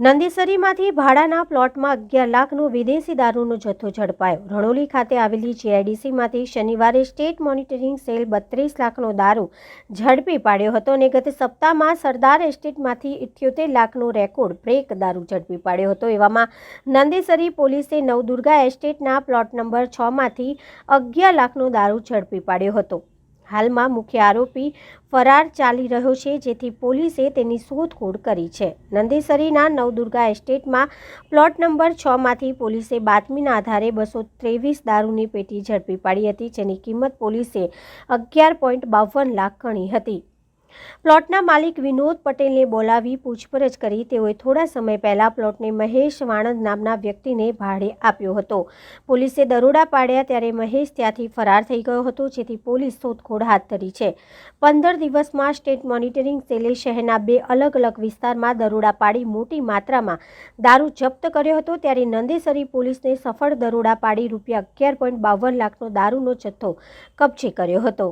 નંદીસરીમાંથી ભાડાના પ્લોટમાં અગિયાર લાખનો વિદેશી દારૂનો જથ્થો ઝડપાયો. રણોલી ખાતે આવેલી જીઆઈડીસીમાંથી શનિવારે સ્ટેટ મોનિટરિંગ સેલ બત્રીસ લાખનો દારૂ ઝડપી પાડ્યો હતો અને ગત સપ્તાહમાં સરદાર એસ્ટેટમાંથી ઇઠ્યોતેર લાખનો રેકોર્ડ બ્રેક દારૂ ઝડપી પાડ્યો હતો. એવામાં નંદેસરી પોલીસે નવદુર્ગા એસ્ટેટના પ્લોટ નંબર છમાંથી અગિયાર લાખનો દારૂ ઝડપી પાડ્યો હતો. હાલમાં મુખ્ય આરોપી ફરાર ચાલી રહ્યો છે, જેથી પોલીસે તેની શોધખોળ કરી છે. નંદેસરીના નવદુર્ગા એસ્ટેટમાં પ્લોટ નંબર છમાંથી પોલીસે બાતમીના આધારે બસો ત્રેવીસ દારૂની પેટી ઝડપી પાડી હતી, જેની કિંમત પોલીસે અગિયાર પોઈન્ટ બાવન લાખ ગણી હતી. પ્લોટના માલિક વિનોદ પટેલને બોલાવી પૂછપરછ કરી તેઓએ થોડા સમય પહેલા પ્લોટને મહેશ વાણંદ નામના વ્યક્તિને ભાડે આપ્યો હતો. પોલીસે દરોડા પાડ્યા ત્યારે મહેશ ત્યાંથી ફરાર થઈ ગયો હતો, જેથી પોલીસ શોધખોળ હાથ ધરી છે. પંદર દિવસમાં સ્ટેટ મોનિટરિંગ સેલે શહેરના બે અલગ અલગ વિસ્તારમાં દરોડા પાડી મોટી માત્રામાં દારૂ જપ્ત કર્યો હતો. ત્યારે નંદેસરી પોલીસને સફળ દરોડા પાડી રૂપિયા અગિયાર પોઈન્ટ બાવન લાખનો દારૂનો જથ્થો કબજે કર્યો હતો.